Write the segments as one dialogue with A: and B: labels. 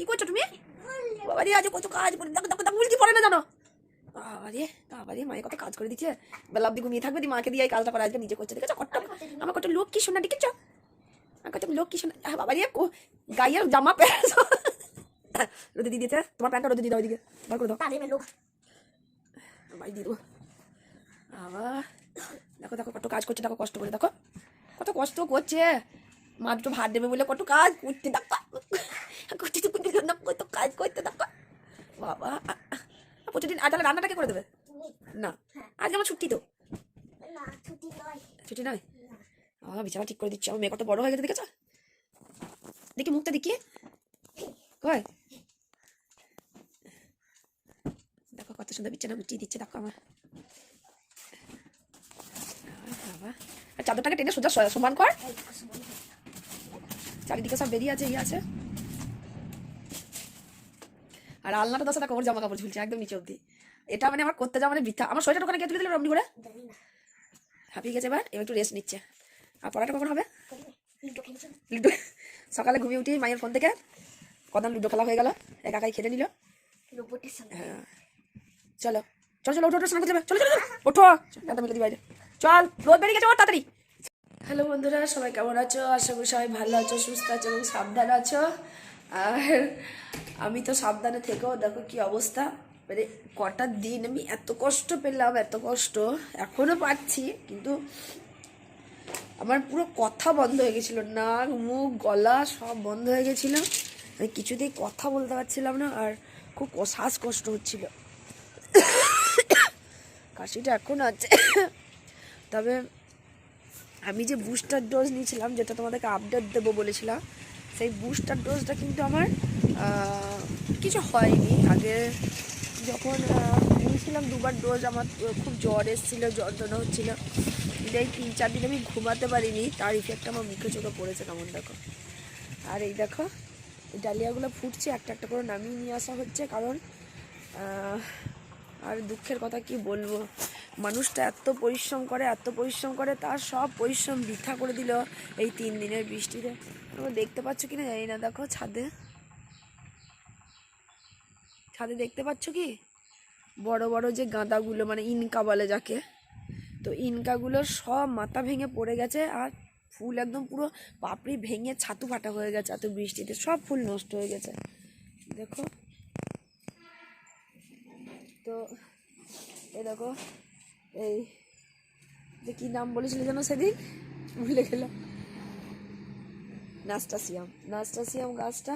A: কি করছ তুমি? বাবা রে আজ কত কাজ করে দেখো দেখো দেখো পড়ে না জানো? বাবা রে বাবা রে মায়ে কত কাজ করে দিচ্ছে। বেলা অব্দি ঘুমিয়ে থাকবে দি মাকে দিয়ে এই কাজটা করা আজকে নিজে করছে দেখেছ? কত আমার কত লোক কি শোনা দেখেছ? আমার কত লোক কি শোনা আহ, বাবা রে কো গায়ের জামা প্যান্ট রোদে দিয়ে দিয়েছে। তোমার প্যান্টটা রোদে দিয়ে দাও এদিকে। বার করে দাও। বাড়ি দিয়ে দেবো। আবার দেখো দেখো কত কাজ করছে দেখো কষ্ট করে দেখো। কত কষ্ট করছে। মা দুটো ভাত দেবে বলে কত কাজ করতে দেখো করতে তো করতে না কত কাজ করতে দেখো বাবা আ- আ- প্রতিদিন আর তাহলে রান্নাটা কে করে দেবে? না। আজকে আমার ছুটি তো।
B: ছুটি নয়।
A: বাবা বিছানা ঠিক করে দিচ্ছি। আমার মেয়ে কত বড় হয়ে গেছে দেখেছ? দেখি মুখটা দেখি কয় দেখো কত সুন্দর বিছানা গুছিয়ে দিচ্ছে দেখো আমার। বাবা। আর চাদরটাকে টেনে সোজা সমান কর। চারিদিকে সব বেরিয়ে আছে ইয়ে আছে। আর আলনাটা দশা দেখো ওর জামা কাপড় ঝুলছে একদম নিচে অব্দি এটা মানে আমার করতে যাওয়া মানে বৃথা। আমার সোয়েটার ওখানে কে তুলে দিলে অমনি করে হাঁপিয়ে গেছে এবার। এবার একটু রেস্ট নিচ্ছে। আর পড়াটা কখন হবে?
B: লুডো
A: সকালে ঘুমিয়ে উঠি মায়ের ফোন থেকে কদম লুডো খেলা হয়ে গেল। একা একাই খেলে নিল। হ্যাঁ। চলো। চলো চলো, ওঠো ওঠো, স্নান করতে চলো চলো ওঠো। একটা মিলে দিই বাইরে। চল, রোদ বেরিয়ে গেছে ওর তাড়াতাড়ি। হ্যালো বন্ধুরা, সবাই কেমন আছো? আশা করি সবাই ভালো আছো, সুস্থ আছো এবং সাবধান আছো। আর আমি তো সাবধানে থেকেও দেখো কি অবস্থা। মানে কটা দিন আমি এত কষ্ট পেলাম, এত কষ্ট এখনও পাচ্ছি, কিন্তু আমার পুরো কথা বন্ধ হয়ে গেছিল, নাক, মুখ, গলা সব বন্ধ হয়ে গেছিল। আমি কিছুতেই কথা বলতে পারছিলাম না আর খুব শ্বাসকষ্ট হচ্ছিল। কাশিটা এখন আছে। তবে আমি যে বুস্টার ডোজ নিয়েছিলাম, যেটা তোমাদেরকে আপডেট দেবো বলেছিলাম, সেই বুস্টার ডোজটা কিন্তু আমার কিছু হয়নি। আগে যখন নিয়েছিলাম দুবার ডোজ, আমার খুব জ্বর এসেছিল, যন্ত্রণা হচ্ছিল। এই তিন চার দিন আমি ঘুমাতে পারিনি, তার ইফেক্ট আমার মুখে চোখে পড়েছে কেমন দেখো। আর এই দেখো ডালিয়াগুলো ফুটছে, একটা একটা করে নামিয়ে নিয়ে আসা হচ্ছে, কারণ আর দুঃখের কথা কি বলব? মানুষটা এত পরিশ্রম করে, এত পরিশ্রম করে, তার সব পরিশ্রম বৃথা করে দিল এই তিন দিনের বৃষ্টিতে। দেখতে পাচ্ছ কি না জানি না, দেখো ছাদে। ছাদে দেখতে পাচ্ছ কি? বড় বড় যে গাঁদাগুলো মানে ইনকা বলে যাকে। তো ইনকাগুলোর সব মাথা ভেঙে পড়ে গেছে আর ফুল একদম পুরো পাপড়ি ভেঙে ছাতু ফাটা হয়ে গেছে এত বৃষ্টিতে। সব ফুল নষ্ট হয়ে গেছে। দেখো। তো এ দেখো, এই যে কী নাম বলেছিল যেন সেদিন? ভুলে গেলাম। নাস্টাসিয়াম। নাস্টাসিয়াম গাছটা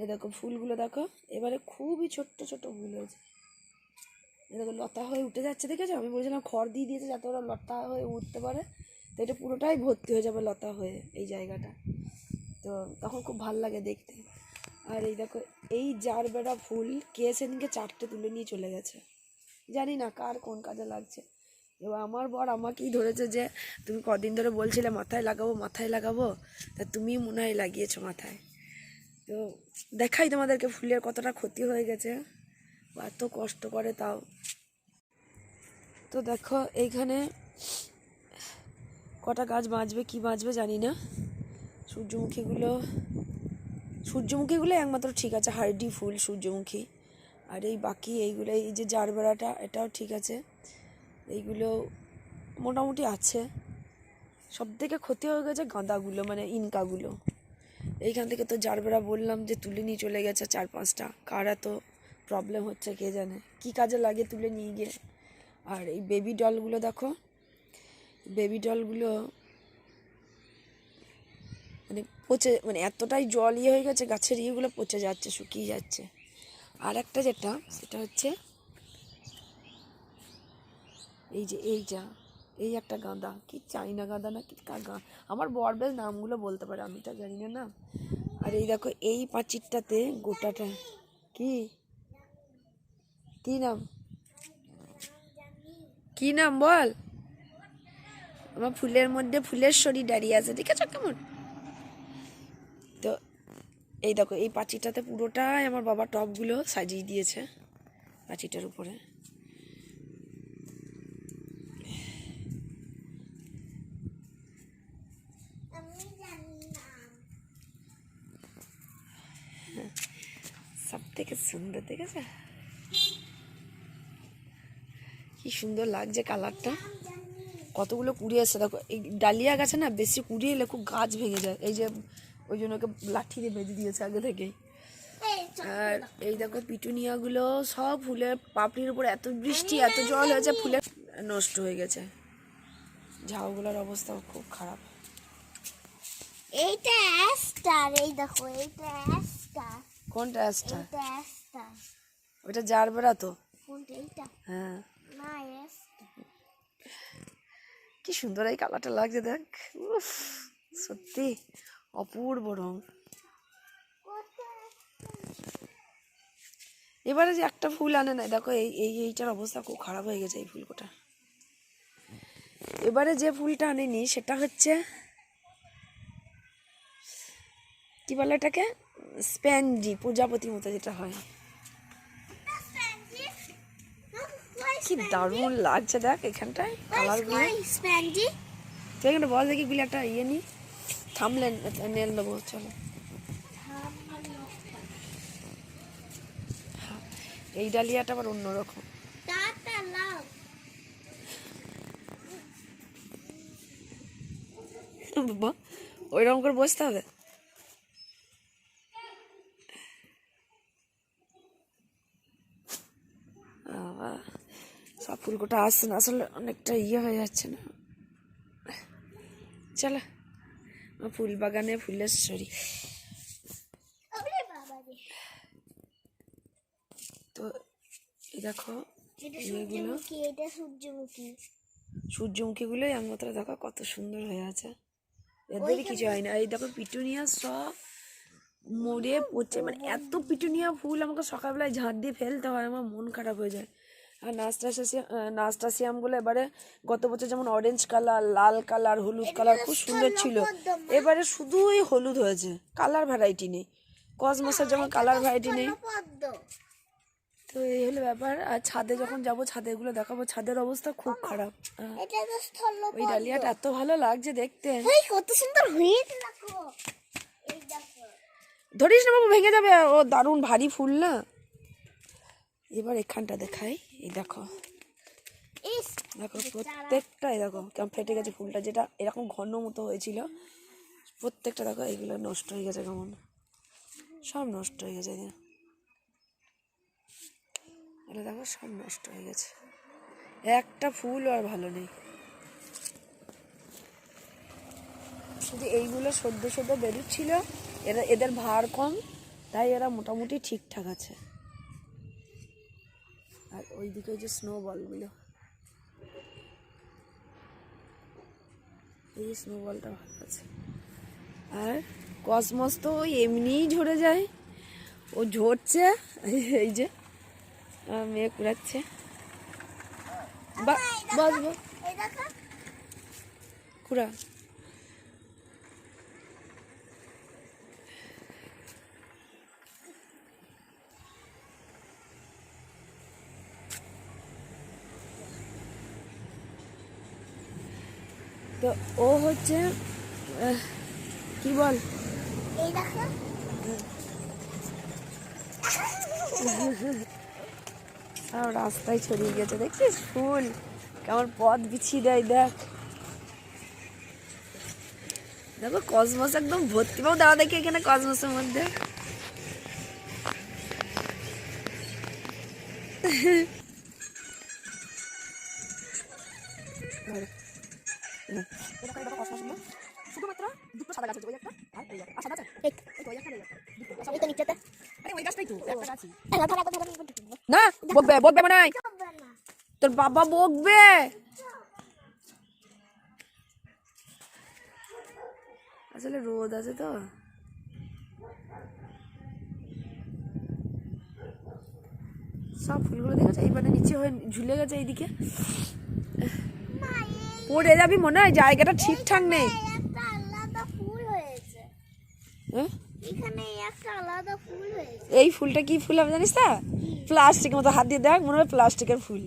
A: এই দেখো ফুলগুলো দেখো। এবারে খুবই ছোট্ট ছোট্ট ফুল হয়েছে। এই দেখো লতা হয়ে উঠে যাচ্ছে, দেখেছ? আমি বলেছিলাম খড় দিয়ে দিয়েছে যাতে ওরা লতা হয়ে উঠতে পারে। তো এটা পুরোটাই ভর্তি হয়ে যাবে লতা হয়ে এই জায়গাটা। তো তখন খুব ভালো লাগে দেখতে। আর এই দেখো, এই জার বেড়া ফুল কে সেদিনকে চারটে তুলে নিয়ে চলে গেছে। জানি না কার কোন কাজে লাগছে। এবার আমার বর আমাকেই ধরেছে যে, তুমি কদিন ধরে বলছিলে মাথায় লাগাবো মাথায় লাগাবো? তা তুমি মনে হয় লাগিয়েছো মাথায়। তো দেখাই তোমাদেরকে ফুলের কতটা ক্ষতি হয়ে গেছে। এত কষ্ট করে তাও। তো দেখো, এইখানে কটা গাছ বাঁচবে, কি বাঁচবে জানি না। সূর্যমুখীগুলো সূর্যমুখীগুলো একমাত্র ঠিক আছে, হার্ডি ফুল সূর্যমুখী। আর এই বাকি এইগুলো, এই যে জারবেড়াটা এটাও ঠিক আছে। এইগুলো মোটামুটি আছে। সব থেকে ক্ষতি হয়ে গেছে গাঁদাগুলো মানে ইনকাগুলো। এইখান থেকে তো জারবেড়া বললাম যে তুলে নিয়ে চলে গেছে চার পাঁচটা। কার এত প্রবলেম হচ্ছে কে জানে? কি কাজে লাগে তুলে নিয়ে গিয়ে? আর এই বেবি ডলগুলো দেখো বেবি ডলগুলো মানে পচে মানে এতটাই জল ইয়ে হয়ে গেছে, গাছের ইয়েগুলো পচে যাচ্ছে, শুকিয়ে যাচ্ছে। আর একটা যেটা, সেটা হচ্ছে এই যে এইটা। এই একটা গাঁদা, কি চাইনা গাঁদা না কি গা। আমার বরবেল নামগুলো বলতে পারে, আমি তো জানি না নাম আর এই দেখো, এই পাঁচিরটাতে গোটাটা, কি? কি নাম? কি নাম বল? আমার ফুলের মধ্যে ফুলের শরীর দাঁড়িয়ে আছে ঠিক আছে কেমন? তো এই দেখো, এই পাঁচিটাতে পুরোটাই আমার বাবা টবগুলো সাজিয়ে দিয়েছে পাঁচিটার উপরে
B: আমি জানি না
A: সব থেকে সুন্দর দেখেছে কি সুন্দর লাগছে কালারটা। কতগুলো কুড়ি আসছে দেখো এই ডালিয়া গাছে না বেশি কুড়ি এলে খুব গাছ ভেঙে যায়। এই যে ওই জন্য ওকে লাঠি দিয়ে বেঁধে দিয়েছে আগে থেকেই। আর এই দেখো পিটুনিয়াগুলো সব ফুলের পাপড়ির উপর এত বৃষ্টি এত জল হয়েছে ফুলে নষ্ট হয়ে গেছে। ঝাউগুলোর অবস্থা খুব খারাপ।
B: এইটা অ্যাস্টার এই দেখো এইটা অ্যাস্টার।
A: কোনটা
B: অ্যাস্টার
A: ওইটা জারবেরা তো। হ্যাঁ। কি সুন্দর এই কালারটা লাগছে দেখ। উফ সত্যি অপূর্ব রং। এবারে যে একটা ফুল আনে না দেখো এই এই এইটার অবস্থা খুব খারাপ হয়ে গেছে এই ফুলকোটা। এবারে যে ফুলটা আনেনি সেটা হচ্ছে কি বলে এটাকে? স্প্যানজি প্রজাপতির মতো যেটা হয়। কি দারুণ লাগছে দেখ এখানটায় কালারগুলো তুই এখানে বল দেখি, গুলি একটা ইয়ে নি। থামলেন নেল নেব চলো। এই ডালিয়াটা আবার অন্যরকম। ওইরকম করে বসতে হবে? ফুলকোটা আসছে না আসলে অনেকটা ইয়ে হয়ে যাচ্ছে না। চলো আমার ফুল বাগানে ফুলের সরি। তো এই দেখো
B: এটা সূর্যমুখী
A: সূর্যমুখীগুলোই একমাত্র দেখো কত সুন্দর হয়ে আছে। এদেরই কিছু হয় না এই দেখো পিটুনিয়া সব মরে পচে মানে এত পিটুনিয়া ফুল আমাকে সকালবেলায় ঝাঁট দিয়ে ফেলতে হয় আমার মন খারাপ হয়ে যায়। আর নাস্টাসিয়াম নাস্টাসিয়ামগুলো এবারে গত বছর যেমন অরেঞ্জ কালার লাল কালার হলুদ কালার খুব সুন্দর ছিল। এবারে শুধুই হলুদ হয়েছে কালার ভ্যারাইটি নেই। কসমসের যেমন কালার ভ্যারাইটি নেই। তো এই হলো ব্যাপার আর ছাদে যখন যাব ছাদে এগুলো দেখাবো ছাদের অবস্থা খুব খারাপ।
B: স্থল
A: ওই ডালিয়াটা এত ভালো লাগছে দেখতে।
B: কত সুন্দর হয়েছে
A: ধরিস না বাবু ভেঙে যাবে। ও দারুণ ভারী ফুল না। এবার এখানটা দেখাই। এই দেখো। দেখো প্রত্যেকটা এই দেখো কেমন ফেটে গেছে ফুলটা যেটা এরকম ঘন মতো হয়েছিল। প্রত্যেকটা দেখো এইগুলো নষ্ট হয়ে গেছে কেমন। সব নষ্ট হয়ে গেছে। এগুলো দেখো সব নষ্ট হয়ে গেছে। একটা ফুল আর ভালো নেই। শুধু এইগুলো সদ্য সদ্য বেরোচ্ছিল এরা এদের ভার কম তাই এরা মোটামুটি ঠিকঠাক আছে। আর ওইদিকে ওই যে স্নো বলগুলো এই স্নো বলটা ভালো আছে। আর কসমস তো ওই এমনিই ঝরে যায়। ও ঝরছে এই যে মেয়ে কুড়াচ্ছে। বা বস বস
B: এই
A: তো ও হচ্ছে কি বল?
B: দেখো
A: রাস্তায় ছড়িয়ে গেছে, দেখছিস? ফুল, কেমন পথ বিছিয়ে দেয়, দেখ। দেখো, কসমস একদম ভর্তি। পাবো দাঁড়া দেখি এখানে কসমসের মধ্যে। না তোর বাবা বকবে। আসলে রোদ আছে তো। সব ফুলগুলো দেখেছে? এইবারে নিচে হয়ে ঝুলে গেছে এইদিকে। পড়ে যাবি মনে হয়? জায়গাটা ঠিকঠাক নেই।
B: এই একটা আলাদা ফুল হয়েছে।
A: হ্যাঁ?
B: আলাদা ফুল
A: এই ফুলটা কি ফুল হবে জানিস তা? প্লাস্টিকের মতো হাত দিয়ে দেখ মনে হয় প্লাস্টিকের ফুল।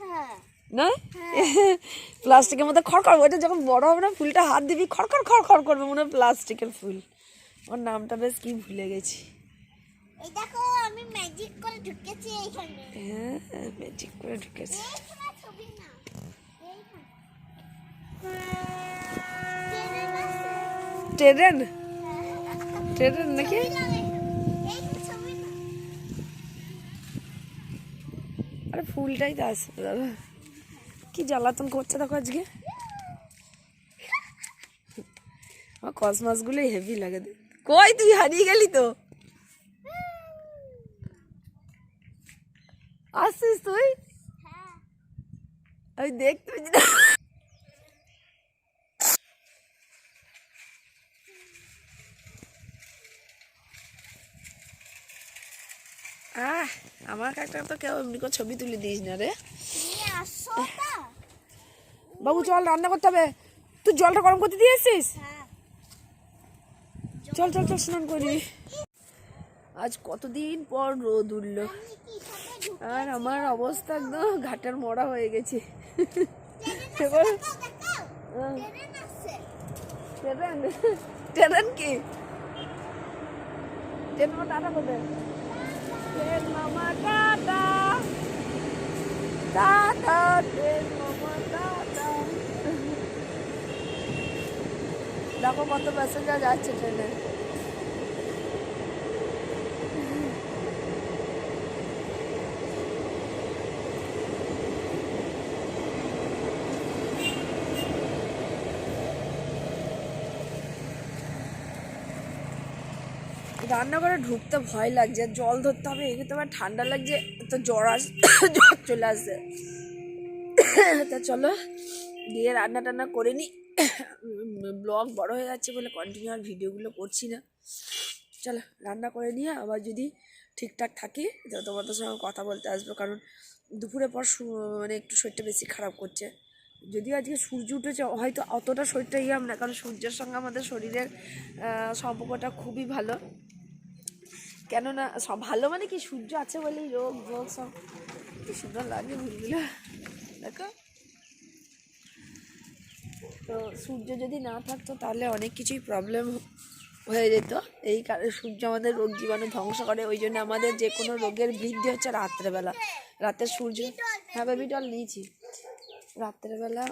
B: হ্যাঁ।
A: না? প্লাস্টিকের মতো খড়খড় ওইটা যখন বড় হবে না ফুলটা হাত দিবি খড়খড় খড়খড় করবে মনে হয় প্লাস্টিকের ফুল। ওর নামটা বেশ কি ভুলে গেছি।
B: এই দেখো আমি ম্যাজিক করে ঢুকেছে এইখানে।
A: হ্যাঁ ম্যাজিক করে ঢুকেছে
B: এইখানে ছবি না এইখানে ট্রেন আছে।
A: ট্রেন? ট্রেন নাকি? আরে ফুলটাই তো আসবে দাদা। কি জ্বালাতন করছে দেখো আজকে? আমার কসমাসগুলোই হেভি লাগে। কই তুই হারিয়ে গেলি তো? আসছিস তুই?
B: হ্যাঁ।
A: আমি দেখতে পেয়েছি না। আহ আমার একটা তো কেউ এমনি করে ছবি তুলে দিস না রে। বাবু চল রান্না করতে হবে। তুই জলটা গরম করতে দিয়ে এসছিস?
B: হ্যাঁ।
A: চল চল চল স্নান করি। আজ কতদিন পর রোদ উঠল। আর আমার অবস্থা একদম ঘাটের মরা হয়ে গেছে। এবার
B: ট্রেন
A: ট্রেন কি? ট্রেন মামা টাটা করবে ট্রেন মামা dada. টাটা ট্রেন মামা টাটা দেখো কত প্যাসেঞ্জার যাচ্ছে ট্রেনে রান্নাঘরে ঢুকতে ভয় লাগছে, জল ধরতে হবে এগুলো আমার ঠান্ডা লাগছে, তো জ্বর আস জ্বর চলে আসছে। তা চলো, গিয়ে রান্না টান্না করে নি। ব্লগ বড় হয়ে যাচ্ছে বলে কন্টিনিউ আর ভিডিওগুলো করছি না। চলো, রান্না করে নিয়ে আবার যদি ঠিকঠাক থাকি, তো তোমাদের সঙ্গে কথা বলতে আসব, কারণ দুপুরে পর মানে একটু শরীরটা বেশি খারাপ করছে। যদিও আজকে সূর্য উঠেছে, হয়তো অতটা শরীরটা ইয়াম না, কারণ সূর্যের সঙ্গে আমাদের শরীরের সম্পর্কটা খুবই ভালো। কেননা সব ভালো মানে কি সূর্য আছে বলেই রোগ, ভোগ সব কি সুন্দর লাগে ফুলগুলো দেখো। তো সূর্য যদি না থাকতো তাহলে অনেক কিছুই প্রবলেম হয়ে যেত। এই কারণে সূর্য আমাদের রোগ জীবাণু ধ্বংস করে, ওই জন্য আমাদের যে কোনো রোগের বৃদ্ধি হচ্ছে রাত্রেবেলা। রাতে সূর্য হ্যাঁ বেবি নিয়েছি। রাত্রেবেলা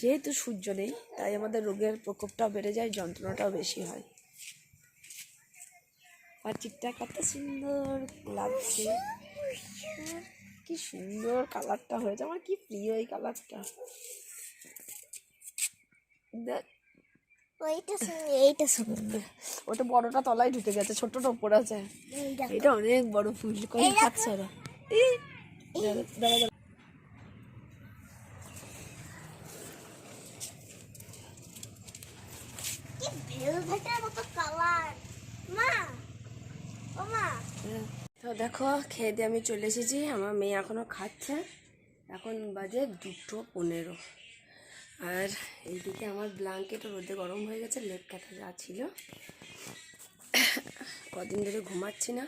A: যেহেতু সূর্য নেই, তাই আমাদের রোগের প্রকোপটাও বেড়ে যায়, যন্ত্রণাটাও বেশি হয়। আর চিকটা কত সুন্দর লাগছে। কি সুন্দর কালারটা হয়েছে। আমার কি প্রিয় এই কালারটা
B: ওইটা এইটা সঙ্গে
A: ওটা বড়টা তলায় ঢুকে গেছে ছোটটা উপরে আছে। এটা অনেক বড় ফুল।
B: দেখো।
A: হাত ছাড়া দাঁড়া, দাঁড়া, দাঁড়া।
B: কি ভেলভেটের মতো কালার মা ও মা
A: হ্যাঁ। তো দেখো, খেয়ে দিয়ে আমি চলে এসেছি। আমার মেয়ে এখনও খাচ্ছে। এখন বাজে দুটো পনেরো। আর এইদিকে আমার ব্ল্যাঙ্কেট রোদে গরম হয়ে গেছে, লেপ কাটা যা ছিল। কদিন ধরে ঘুমাচ্ছি না।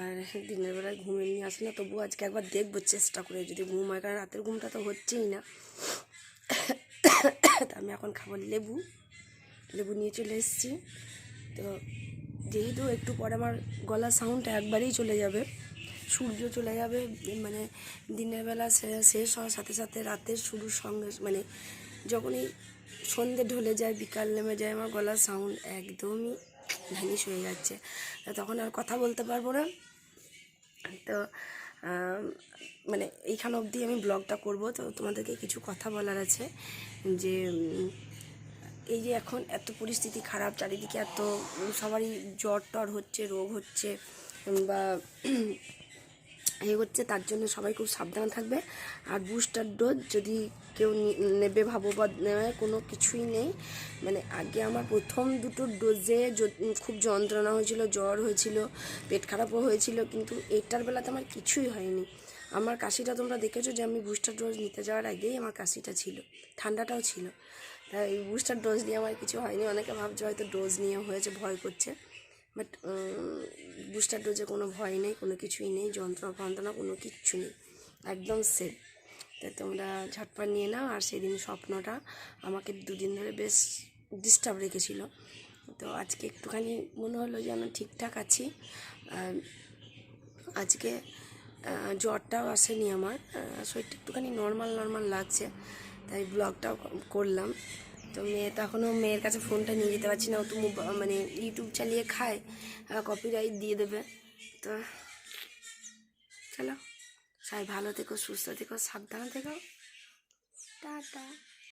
A: আর দিনের বেলায় ঘুমিয়ে নিয়ে আসে না, তবুও আজকে একবার দেখব চেষ্টা করে। যদি ঘুম হয়, কারণ রাতের ঘুমটা তো হচ্ছেই না। তা আমি এখন খাব লেবু। লেবু নিয়ে চলে এসেছি। তো যেহেতু একটু পরে আমার গলার সাউন্ডটা একবারেই চলে যাবে, সূর্য চলে যাবে মানে দিনের বেলা শেষ হওয়ার সাথে সাথে রাতের শুরুর সঙ্গে মানে যখনই সন্ধে ঢলে যায়, বিকাল নেমে যায়, আমার গলার সাউন্ড একদমই ভ্যানিশ হয়ে যাচ্ছে। তখন আর কথা বলতে পারব না। তো মানে এইখান অবধি আমি ব্লগটা করব। তো তোমাদেরকে কিছু কথা বলার আছে যে এই যে এখন এত পরিস্থিতি খারাপ, চারিদিকে এত সবারই জ্বর টর হচ্ছে, রোগ হচ্ছে বা এই হচ্ছে, তার জন্য সবাই খুব সাবধান থাকবে। আর বুস্টার ডোজ যদি কেউ নেবে, ভাবো বা নেয়, কোনো কিছুই নেই। মানে আগে আমার প্রথম দুটো ডোজে খুব যন্ত্রণা হয়েছিল, জ্বর হয়েছিল, পেট খারাপও হয়েছিল, কিন্তু এটার বেলাতে আমার কিছুই হয়নি। আমার কাশিটা তোমরা দেখেছ যে আমি বুস্টার ডোজ নিতে যাওয়ার আগেই আমার কাশিটা ছিল, ঠান্ডাটাও ছিল। তাই বুস্টার ডোজ নিয়ে আমার কিছু হয়নি। অনেকে ভাবছে হয়তো ডোজ নিয়ে হয়েছে, ভয় করছে। বাট বুস্টার ডোজে কোনো ভয় নেই, কোনো কিছুই নেই, যন্ত্রণা ফন্ত্রণা কোনো কিচ্ছু নেই। একদম সেফ তাই তোমরা ঝটপট নিয়ে নাও, আর সেদিন স্বপ্নটা আমাকে দুদিন ধরে বেশ ডিস্টার্ব রেখেছিল। তো আজকে একটুখানি মনে হলো যে আমি ঠিকঠাক আছি। আজকে জ্বরটাও আসেনি আমার। শরীরটা একটুখানি নর্মাল নর্মাল লাগছে। তাই ব্লগটা করলাম। তো মেয়ে তো এখনও মেয়ের কাছে ফোনটা নিয়ে যেতে পারছি না। ও তো মানে ইউটিউব চালিয়ে খায় কপিরাইট দিয়ে দেবে। তো চলো সাই ভালো থেকো, সুস্থ থেকো, সাবধান থেকো। টাটা।